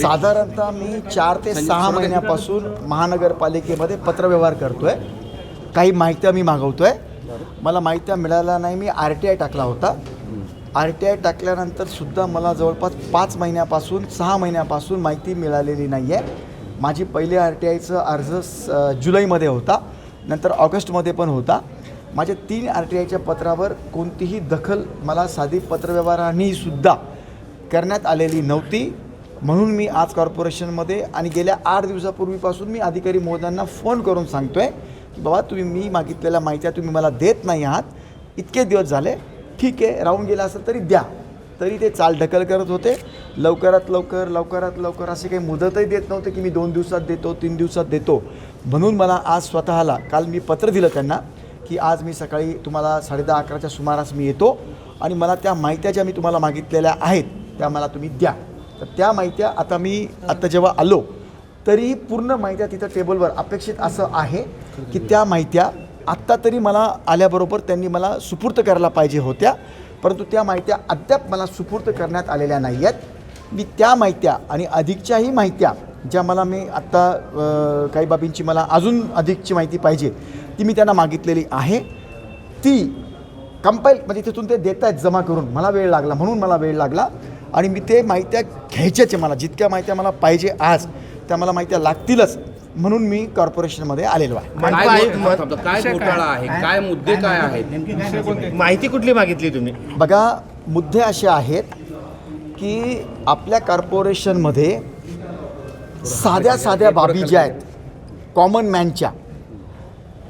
साधारणतः मी चार ते सहा महिन्यापासून महानगरपालिकेमध्ये पत्रव्यवहार करतोय. काही माहित्या मी मागवतोय. मला माहित्या मिळाल्या नाही. मी आर टी आय टाकला होता. आर टी आय टाकल्यानंतर सुद्धा मला जवळपास पाच महिन्यापासून सहा महिन्यापासून माहिती मिळालेली नाही आहे माझी पहिली आर टी आयचं अर्ज स- जुलैमध्ये होता. नंतर ऑगस्टमध्ये पण होता. माझ्या तीन आर टी आयच्या पत्रावर कोणतीही दखल मला साधी पत्रव्यवहाराने सुद्धा करण्यात आलेली नव्हती. म्हणून मी आज कॉर्पोरेशनमध्ये आणि गेल्या आठ दिवसापूर्वीपासून मी अधिकारी महोदयांना फोन करून सांगतो आहे की बाबा तुम्ही मी मागितलेल्या माहित्या तुम्ही मला देत नाही आहात. इतके दिवस झाले. ठीक आहे राहून गेला असेल तरी द्या. तरी ते चाल ढकल करत होते. लवकरात लवकर लवकरात लवकर असे काही मुदतही देत नव्हते की मी दोन दिवसात देतो तीन दिवसात देतो. म्हणून मला आज स्वतःला काल मी पत्र दिलं त्यांना की आज मी सकाळी तुम्हाला साडेदहा अकराच्या सुमारास मी येतो आणि मला त्या माहित्या ज्या मी तुम्हाला मागितलेल्या आहेत त्या मला तुम्ही द्या. तर त्या माहित्या आता मी आता जेव्हा आलो तरी पूर्ण माहित्या तिथं टेबलवर अपेक्षित असं आहे की त्या माहित्या आत्ता तरी मला आल्याबरोबर त्यांनी मला सुपूर्त करायला पाहिजे होत्या. परंतु त्या माहित्या अद्याप मला सुपूर्त करण्यात आलेल्या नाही आहेत. मी त्या माहित्या आणि अधिकच्याही माहित्या ज्या मला मी आत्ता काही बाबींची मला अजून अधिकची माहिती पाहिजे ती मी त्यांना मागितलेली आहे. ती कंपाईल म्हणजे तिथून ते देत आहेत जमा करून. मला वेळ लागला म्हणून मला वेळ लागला. आणि मी ते माहित्या घ्यायच्याच आहे मला. जितक्या माहित्या मला पाहिजे आज त्या मला माहित्या लागतीलच म्हणून मी कॉर्पोरेशनमध्ये आलेलो आहे. काय घो- थांबा, काय घोटाळा आहे? काय मुद्दे काय आहेत? माहिती कुठली मागितली तुम्ही? बघा मुद्दे असे आहेत की आपल्या कॉर्पोरेशनमध्ये साध्या साध्या बाबी ज्या आहेत कॉमन मॅनच्या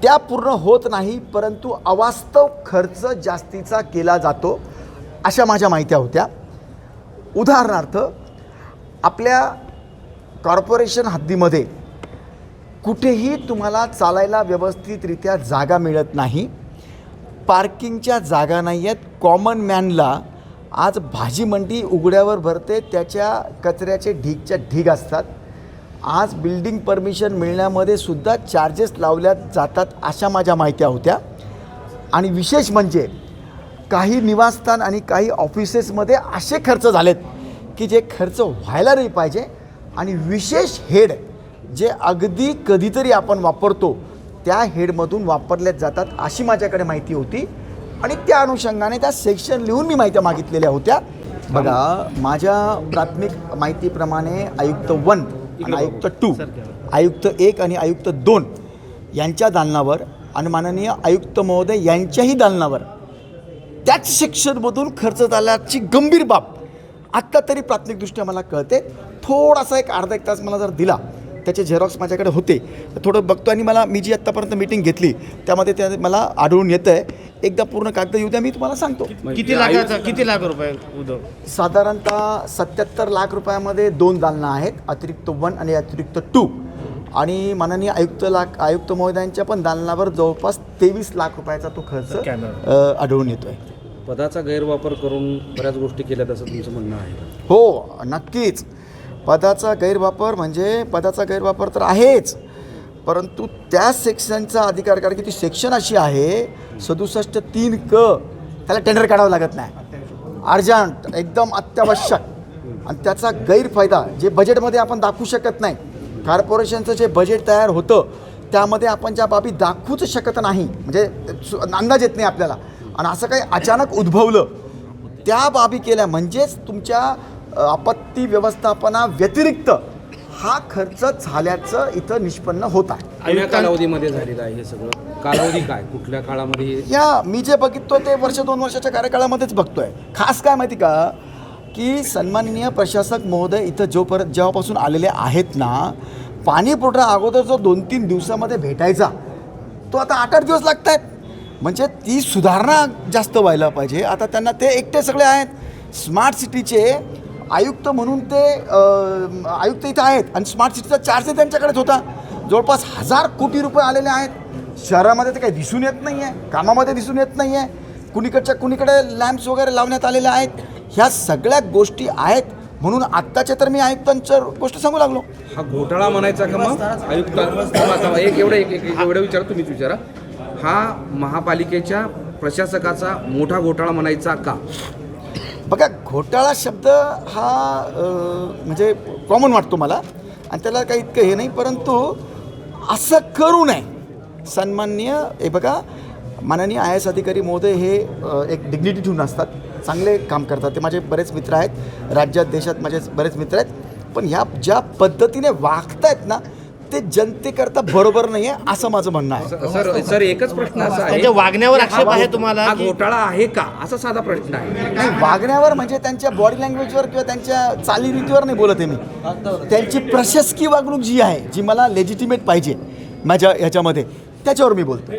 त्या पूर्ण होत नाही परंतु अवास्तव खर्च जास्तीचा केला जातो अशा माझ्या माहित्या होत्या. उदाहरणार्थ आपल्या कॉर्पोरेशन हद्दीमध्ये कुठेही तुम्हाला चालायला व्यवस्थितरित्या जागा मिळत नाही पार्किंगच्या जागा नाही आहेत कॉमन मॅनला आज भाजी मंडी उघड्यावर भरते त्याच्या कचऱ्याचे ढीगच्या ढीग असतात. आज बिल्डिंग परमिशन मिळण्यामध्ये सुद्धा चार्जेस लावल्या जातात अशा माझ्या माहित्या होत्या. आणि विशेष म्हणजे काही निवासस्थान आणि काही ऑफिसेसमध्ये असे खर्च झालेत की जे खर्च व्हायला नाही पाहिजे आणि विशेष हेड जे अगदी कधीतरी आपण वापरतो त्या हेडमधून वापरल्या जातात अशी माझ्याकडे माहिती होती. आणि त्या अनुषंगाने त्या सेक्शन लिहून मी माहित्या मागितलेल्या होत्या. बघा माझ्या प्राथमिक माहितीप्रमाणे आयुक्त वन आणि आयुक्त टू आयुक्त एक आणि आयुक्त दोन यांच्या दालनावर आणि माननीय आयुक्त महोदय यांच्याही दालनावर त्याच सेक्शनमधून खर्च झाल्याची गंभीर बाब आत्ता तरी प्राथमिकदृष्ट्या मला कळते. थोडासा एक अर्धा एक तास मला जर दिला त्याचे झेरॉक्स माझ्याकडे होते. तर थोडं बघतो आणि मला मी जी आत्तापर्यंत मीटिंग घेतली त्यामध्ये त्या मला आढळून येतं आहे एकदा पूर्ण कागद येऊ द्या मी तुम्हाला सांगतो. किती लाखाचा किती लाख रुपये उद्योग साधारणतः सत्याहत्तर लाख रुपयामध्ये दोन दालनं आहेत अतिरिक्त वन आणि अतिरिक्त टू आणि माननीय आयुक्त लाख आयुक्त महोदयांच्या पण दालनावर जवळपास तेवीस लाख रुपयाचा तो खर्च आढळून येतो आहे पदाचा गैरवापर करून बऱ्याच गोष्टी केल्यात असं तुमचं म्हणणं आहे. हो नक्कीच. पदाचा गैरवापर म्हणजे पदाचा गैरवापर तर आहेच परंतु त्या सेक्शनचा अधिकार कारण की ती सेक्शन अशी आहे सदुसष्ट तीन क त्याला टेंडर काढावं लागत नाही. अर्जंट एकदम अत्यावश्यक. आणि त्याचा गैरफायदा जे बजेटमध्ये आपण दाखवू शकत नाही कॉर्पोरेशनचं जे बजेट तयार होतं त्यामध्ये आपण ज्या बाबी दाखवूच शकत नाही म्हणजे सु- अंदाज येत नाही आपल्याला. आणि असं काही अचानक उद्भवलं त्या बाबी केल्या म्हणजेच तुमच्या आपत्ती व्यवस्थापना व्यतिरिक्त हा खर्च झाल्याचं इथं निष्पन्न होत आहे. कालावधीमध्ये झालेलं आहे हे सगळं? कालावधी काय? कुठल्या काळामध्ये या मी जे बघितो ते वर्ष दोन वर्षाच्या कार्यकाळामध्येच बघतोय. खास काय माहिती का? की सन्माननीय प्रशासक महोदय इथं जोपर्यंत जेव्हापासून आलेले आहेत ना पाणी पुरवठा अगोदर जो दोन तीन दिवसामध्ये भेटायचा तो आता आठ आठ दिवस लागत आहेत म्हणजे ती सुधारणा जास्त व्हायला पाहिजे. आता त्यांना ते एकटे सगळे आहेत. स्मार्ट सिटीचे आयुक्त म्हणून ते आयुक्त इथं आहेत आणि स्मार्ट सिटीचा चार्ज त्यांच्याकडेच होता. जवळपास हजार कोटी रुपये आलेले आहेत. शहरामध्ये ते काही दिसून येत नाही आहे कामामध्ये दिसून येत नाही आहे कुणीकडच्या कुणीकडे लॅम्प्स वगैरे लावण्यात आलेले आहेत. ह्या सगळ्या गोष्टी आहेत म्हणून आत्ताच्या तर मी आयुक्तांचं गोष्ट सांगू लागलो. हा घोटाळा म्हणायचा का मग? आयुक्त एक एवढं एक एक- एवढं विचारा तुम्हीच विचारा. हा महापालिकेच्या प्रशासकाचा मोठा घोटाळा म्हणायचा का? बघा घोटाळा शब्द हा म्हणजे कॉमन वाटतो मला. आणि त्याला काही इतकं हे नाही परंतु असं करू नये. सन्माननीय हे बघा माननीय आय एस अधिकारी महोदय हे एक डिग्निटी ठेवून असतात. चांगले काम करतात. ते माझे बरेच मित्र आहेत. राज्यात देशात माझे बरेच मित्र आहेत. पण ह्या ज्या पद्धतीने वागतायत ना ते जनतेकरता बरोबर नाही आहे असं माझं म्हणणं आहे. सर सर एकच प्रश्न असा आहे. त्यांच्या वागण्यावर आक्षेप आहे तुम्हाला हा की- घोटाळा आहे का? असा साधा प्रश्न आहे. नाही वागण्यावर म्हणजे त्यांच्या बॉडी लँग्वेजवर किंवा त्यांच्या चालीरीतीवर नाही बोलत आहे मी. त्यांची प्रशासकीय वागणूक जी आहे जी मला लेजिटिमेट पाहिजे माझ्या ह्याच्यामध्ये त्याच्यावर मी बोलतो